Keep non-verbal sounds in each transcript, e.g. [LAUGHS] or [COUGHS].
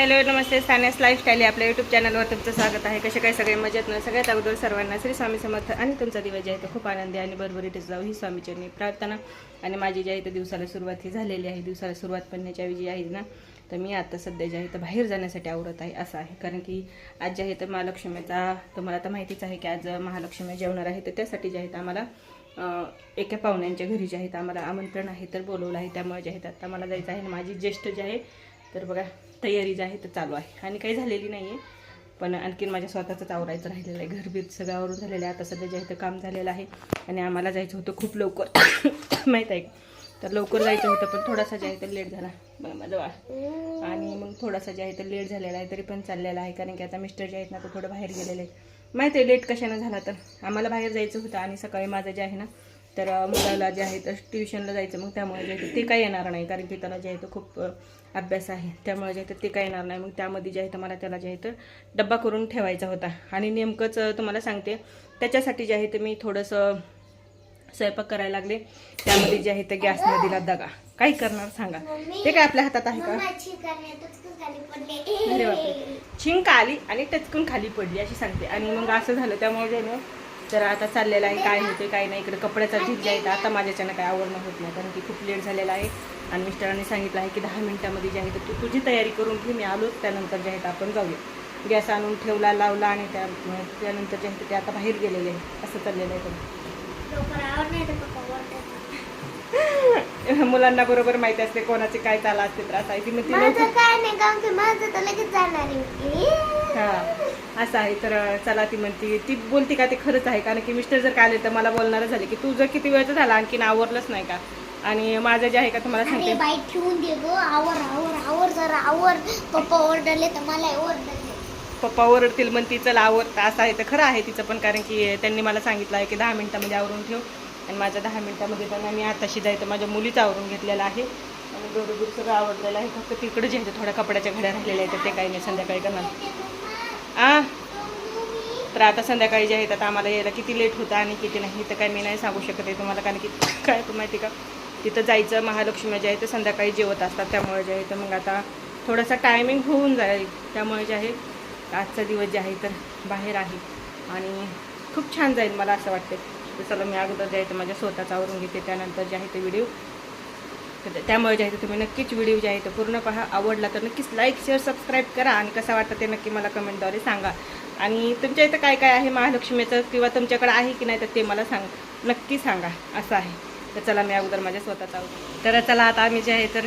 Hello नमस्ते. सान्यास lifestyle आपल्या यूट्यूब चॅनलवर तुमचं स्वागत आहे. कसे काय सगळे? मजेत ना? सगळ्यात अगोदर सर्वांना श्री स्वामी समर्थ आणि तुमचा दिवस जे आहे तो खूप आनंदी आणि बरोबरीत जाऊ ही स्वामीचरणी प्रार्थना. आणि माझी जी आहे तर दिवसाला सुरुवात ही झालेली आहे दिवसाला सुरुवात करण्याच्या जी आहे ना तर मी आता सध्या जे आहे तर बाहेर जाण्यासाठी आवडत आहे असं आहे. कारण की आज जे आहे तर महालक्ष्मीचा तुम्हाला तर माहितीच आहे की आज महालक्ष्मी जेवणार आहे तर त्यासाठी जे आहे तर आम्हाला एका पाहुण्यांच्या घरी जे आहे तर आम्हाला आमंत्रण आहे तर बोलवलं आहे. त्यामुळे जे आहे तर आता मला जायचं आहे आणि माझी ज्येष्ठ जे आहे तर बघा तयारी जी आहे तर चालू आहे. आणि काही झालेली नाही आहे पण आणखीन माझ्या स्वतःचंच आवरायचं राहिलेलं आहे. घरबीत सगळं आवरून झालेलं आहे. आता सध्या जे आहे काम झालेलं आहे. आणि आम्हाला जायचं होतं खूप लवकर. [COUGHS] माहीत आहे. तर लवकर जायचं होतं पण थोडासा जे आहे तर लेट झाला. बघा माझं बाळ. आणि मग थोडासा जे आहे तर लेट झालेला आहे तरी पण चाललेला आहे. कारण की आता मिस्टर जे आहेत ना ते थोडं बाहेर गेलेले आहेत. माहिती आहे लेट कशानं झाला तर. आम्हाला बाहेर जायचं होतं आणि सकाळी माझं जे आहे ना तर मुलाला जे आहे तर ट्युशनला जायचं मग त्यामुळे जे आहे ते- काही येणार नाही. कारण की त्याला जे आहे तो खूप अभ्यास आहे. त्यामुळे जे आहे तर ते काही येणार नाही. मग त्यामध्ये जे आहे तर मला त्याला जे आहे तर डब्बा करून ठेवायचा होता. आणि नेमकंच तुम्हाला सांगते त्याच्यासाठी जे आहे ते मी थोडंसं स्वयंपाक करायला लागले. त्यामध्ये जे आहे ते गॅसने दिला दगा. काय करणार सांगा? ते काय आपल्या हातात आहे का? अरे बापरे. छिंक आली आणि टचकून खाली पडली अशी सांगते. आणि मग असं झालं त्यामुळे जे ना तर आता चाललेलं आहे काय होते काय नाही इकडे कपड्याचा झीज आहे आता माझ्याच्यानं काय आवडणं होत नाही कारण की खूप लेट झालेला आहे. आणि मिस्टरांनी सांगितलं आहे की दहा मिनिटामध्ये जे आहे तर तू तुझी तयारी करून घे मी आलोच. त्यानंतर जे आहे आपण जाऊया. गॅस आणून ठेवला लावला आणि त्या त्यानंतर जे आहे ते आता बाहेर गेलेले आहे असं चाललेलं आहे [LAUGHS] मुलांना बरोबर माहिती असते कोणाचे काय चाला असते त्रास आहे. ती मग ती हा. असं आहे तर चला ती म्हणती ती बोलती का ते खरंच आहे कारण की मिस्टर जर का आले तर मला बोलणार झाले की तू जर किती वेळचं झाला आणखीन आवरलंच नाही का? आणि माझं जे आहे का तुम्हाला सांगते. बाई ठेवून दे ग आवर आवर आवर जरा आवर. पप्पा ओरडले तर मला ओरडले. पप्पा ओरडतील म्हणती चला आवडतं असं आहे तर खरं आहे तिचं पण कारण की त्यांनी मला सांगितलं आहे की दहा मिनिटामध्ये आवरून ठेव. आणि माझ्या दहा मिनिटामध्ये त्यांना मी आताशी जायचं माझ्या मुलीचं आवरून घेतलेलं आहे. आणि बरोबर सगळं आवडलेलं आहे. फक्त तिकडे जे आहे थोड्या कपड्याच्या घड्या राहिलेल्या आहेत तर ते काही नाही संध्याकाळी करणार. आ? तर आता संध्याकाळी जे आहे आता आम्हाला यायला किती लेट होतं आणि किती नाही तर काय मी नाही सांगू शकत आहे तुम्हाला कारण की काय पण माहिती का? तिथं जायचं महालक्ष्मी जे आहे ते संध्याकाळी जेवत असतात त्यामुळे जे आहे तर मग आता थोडासा टायमिंग होऊन जाईल. त्यामुळे जे आहे आजचा दिवस जे आहे तर बाहेर आहे. आणि खूप छान जाईल मला असं वाटतं तर चला मी अगोदर जे आहे तर माझ्या स्वतःचा आवरून घेते त्यानंतर जे आहे ते व्हिडिओ तर त्यामुळे जे आहे ते तुम्ही नक्कीच व्हिडिओ जे आहे तो पूर्ण पहा. आवडला तर नक्कीच लाईक शेअर सबस्क्राईब करा आणि कसं वाटतं ते नक्की मला कमेंटद्वारे सांगा. आणि तुमच्या इथं काय काय आहे महालक्ष्मीचं किंवा तुमच्याकडे आहे की नाही तर ते मला सांग नक्की सांगा. असं आहे. तर चला मी अगोदर माझ्या स्वतःचा आवरून तर चला आता आम्ही जे आहे तर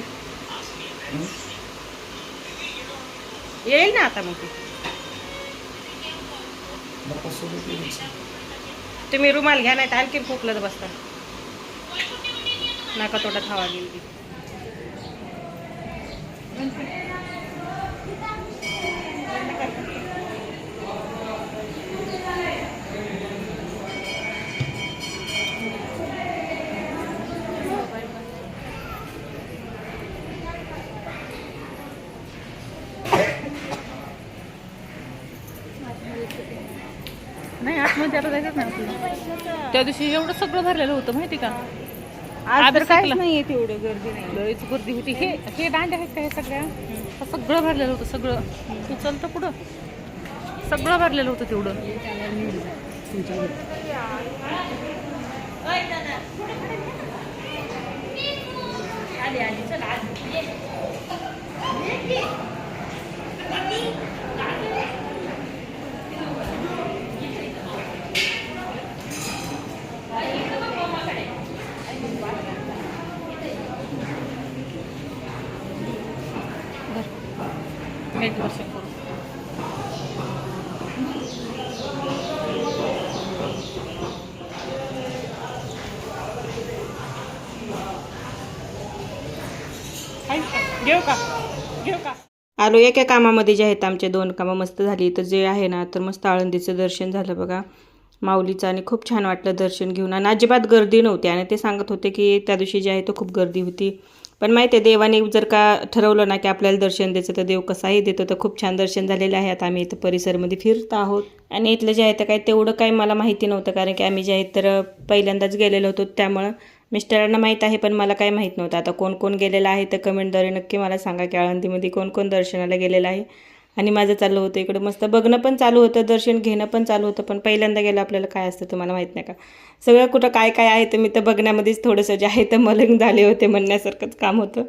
येईल ना आता मग तुम्ही रुमाल घ्या नाही तर आणखी खोकलत बसता. नाका तोंडात हवा गेली की. नाही आतमध्ये आता जायचंच नाही आपल्याला त्या दिवशी एवढं सगळं भरलेलं होतं माहिती का आज तर काहीच नाहीये तेवढं गर्दी. नाही लयच गर्दी होती. हे हे दांडे आहेत का हे सगळ्या? हे सगळं भरलेलं होतं सगळं. तू चलतं पुढं. सगळं भरलेलं होतं तेवढं. एक वर्ष करू घेऊ का? घेऊ का? आलो एका कामामध्ये जे आहेत आमचे दोन कामं मस्त झाली. तर जे आहे ना तर मस्त आळंदीचं दर्शन झालं बघा. माऊलीचं आणि खूप छान वाटलं दर्शन घेऊन. आणि अजिबात गर्दी नव्हती. आणि ते सांगत होते की त्या दिवशी जे आहे तो खूप गर्दी होती. पण माहिती आहे देवाने जर का ठरवलं ना की आपल्याला दर्शन द्यायचं तर देव कसाही देतो. तर खूप छान दर्शन झालेलं आहे. आता आम्ही इथं परिसरमध्ये फिरत आहोत. आणि इथलं जे आहे तर काय तेवढं काही मला माहिती नव्हतं. कारण की आम्ही जे आहे तर पहिल्यांदाच गेलेलो होतो त्यामुळं मिस्टरांना माहीत आहे पण मला काय माहीत नव्हतं. आता कोण कोण गेलेलं आहे तर कमेंटद्वारे नक्की मला सांगा की आळंदीमध्ये कोण कोण दर्शनाला गेलेलं आहे. आणि माझं चाललं होतं इकडं मस्त. बघणं पण चालू होतं दर्शन घेणं पण चालू होतं पण पहिल्यांदा गेलं आपल्याला काय असतं तुम्हाला माहीत नाही का. सगळं कुठं काय काय आहे तर मी तर बघण्यामध्येच थोडंसं जे आहे तर मलंग झाले होते म्हणण्यासारखंच काम होतं.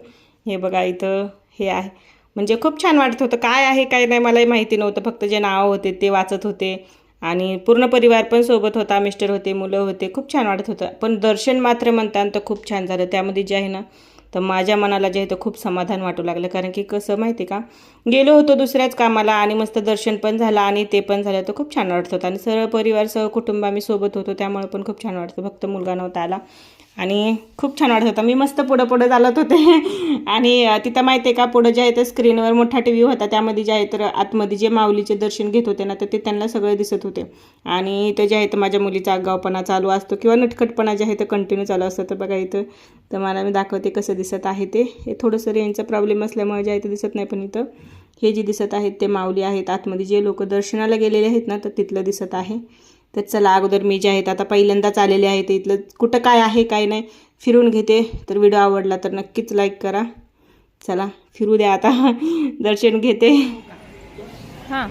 हे बघा इथं हे आहे. म्हणजे खूप छान वाटत होतं. काय आहे काय नाही मलाही माहिती नव्हतं. फक्त जे नावं होते ते वाचत होते. आणि पूर्ण परिवार पण सोबत होता मिस्टर होते मुलं होते खूप छान वाटत होतं. पण दर्शन मात्र म्हणताना तर खूप छान झालं. त्यामध्ये जे आहे ना तर माझ्या मनाला जे आहे तर खूप समाधान वाटू लागलं. कारण की कसं माहिती का गेलो होतो दुसऱ्याच कामाला आणि मस्त दर्शन पण झालं आणि ते पण झालं. तर खूप छान वाटत होतं. आणि सर्व परिवार सह कुटुंब आम्ही सोबत होतो. त्यामुळे पण खूप छान वाटतं. फक्त मुलगा नव्हता आला. आणि खूप छान वाटत होतं. मी मस्त पुढं पुढं चालत होते. [LAUGHS] आणि तिथं माहिती आहे का पुढं जे आहे तर स्क्रीनवर मोठा टी व्ही होता. त्यामध्ये जे आहे तर आतमध्ये जे माऊलीचे दर्शन घेत होते ना तर ते त्यांना सगळं दिसत होते. आणि इथं जे आहे तर माझ्या मुलीचा आगावपणा चालू असतो किंवा नटखटपणा जे आहे तर कंटिन्यू चालू असतं. तर बघा इथं तर मला मी दाखवते कसं दिसत आहे ते. हे थोडंसं रेंजचा प्रॉब्लेम असल्यामुळे जे आहे ते दिसत नाही पण इथं हे जे दिसत आहेत ते माऊली आहेत. आतमध्ये जे लोक दर्शनाला गेलेले आहेत ना तर तिथलं दिसत आहे. तर चला अगोदर मी जे आहेत आता पहिल्यांदाच आलेले आहे ते इथलं. कुठं काय आहे काय नाही फिरून घेते. तर व्हिडिओ आवडला तर नक्कीच लाईक करा. चला फिरू द्या आता. [LAUGHS] दर्शन घेते. हां.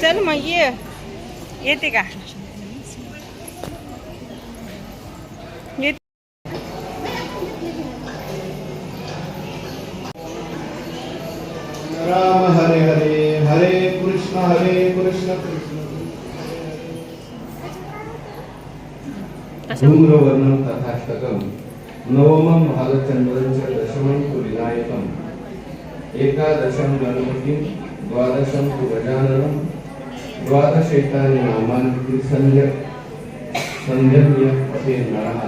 चल मग ये येते का? येते. राम हरे हरे हरे कृष्ण हरे कृष्ण कृष्ण धूम्रवर्णं तथाष्टकं नवमं भालचन्द्रं च दशमं तु विनायकम् एकादशं गणपतिं द्वादशं तु गजाननं द्वादशैतानि नामानि सञ्ज सञ्जन्य ते नरः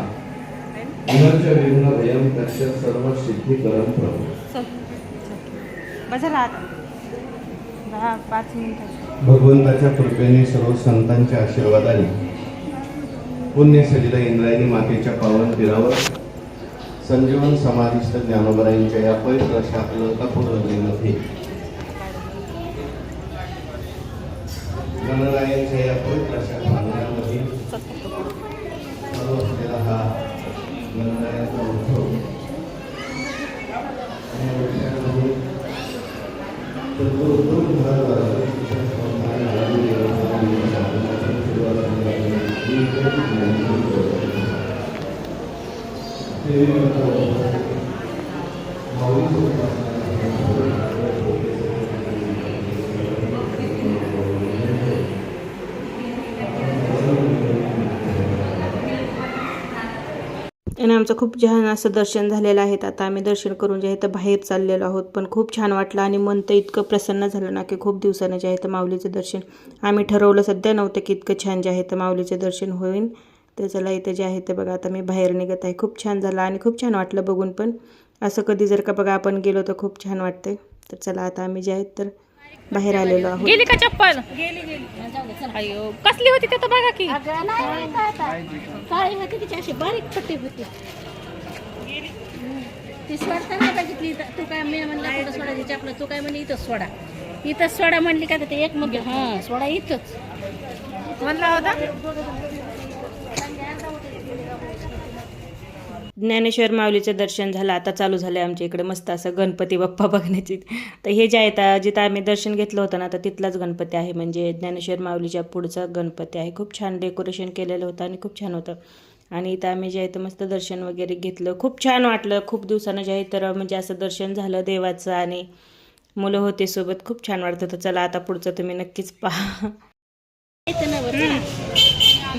पुनश्च विघ्नभयं तस्य सर्वसिद्धिकरं प्रभु भगवंताच्या कृपेने सर्व संतांच्या आशीर्वादाने पुण्यसलिला इंद्रायणी मातेच्या पावन तीरावर संजीवन समाधिस्थ ज्ञानोबरायांच्या या पवित्र अशा अलंकापूरमध्ये गणरायांच्या या पवित्र अशा प्रांगणामध्ये सर्व असलेला हा आणि आमचं खूप छान असं दर्शन झालेलं आहे. आता आम्ही दर्शन करून जे आहे तर बाहेर चाललेलो आहोत. पण खूप छान वाटलं आणि मन तर इतकं प्रसन्न झालं ना की खूप दिवसानं जे आहे तर माऊलीचं दर्शन आम्ही ठरवलं सध्या नव्हतं की इतकं छान जे आहे तर माऊलीचं दर्शन होईल तर चला इथं जे आहे ते बघा आता मी बाहेर निघत आहे. खूप छान झालं आणि खूप छान वाटलं बघून पण. असं कधी जर का बघा आपण गेलो तर खूप छान वाटतंय. तर चला आता आम्ही जे आहेत तर बाहेर आलेलो आहोत. गेली का चप्पल? गेली गेली. अयो कसली होती ते तर बघा की? अगं नाही होत आता. काळी होती तिची अशी बारीक पट्टी होती. ती सोडताना बघितली तर तू काय मी म्हणलं कुठं सोडायची चपला तू काय म्हणली इथंच सोडा. इथंच सोडा म्हणली का तर ते एक मग हां सोडा इथंच. म्हणला होता? ज्ञानेश्वर माऊलीचं दर्शन झालं आता चालू झालं आहे आमच्या इकडे मस्त असं गणपती बाप्पा [LAUGHS] बघण्याची. तर हे जे आहे जिथं आम्ही दर्शन घेतलं होतं ना तर तिथलाच गणपती आहे. म्हणजे ज्ञानेश्वर माऊलीच्या पुढचा गणपती आहे. खूप छान डेकोरेशन केलेलं होतं आणि खूप छान होतं. आणि इथं आम्ही जे आहे तर मस्त दर्शन वगैरे घेतलं. खूप छान वाटलं. खूप दिवसानं जे आहे तर म्हणजे असं दर्शन झालं देवाचं आणि मुलं होते सोबत. खूप छान वाटत होतं. चला आता पुढचं तुम्ही नक्कीच पहा.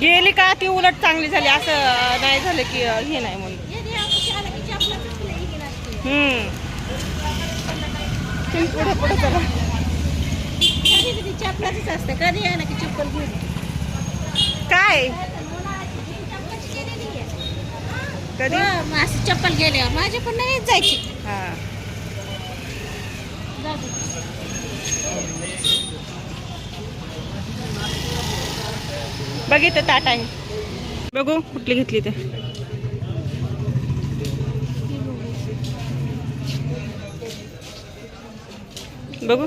गेली का? ती उलट चांगली झाली. असं नाही झालं की हे नाही म्हणून ये देवापाशी आलं की चपलाचंच नाही गेलं असतं. हम्म. तुम्ही पुढे पुढे चला कधी? कधी चपलाचंच असतं कधी आहे ना की चप्पल घेऊन काय कधी असं चप्पल गेल्यावर. माझे पण नाही जायची. हा. बघितलं ताट आहे. बघू कुठली घेतली ते. बघू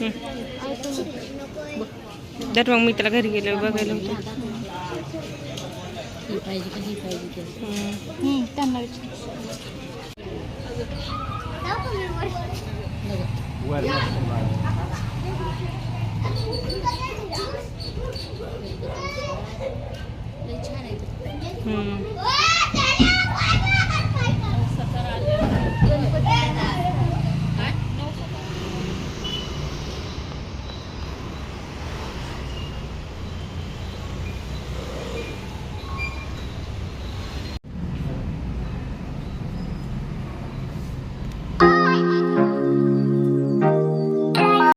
हं. तर मग मी त्याला घरी गेले बघायला होतं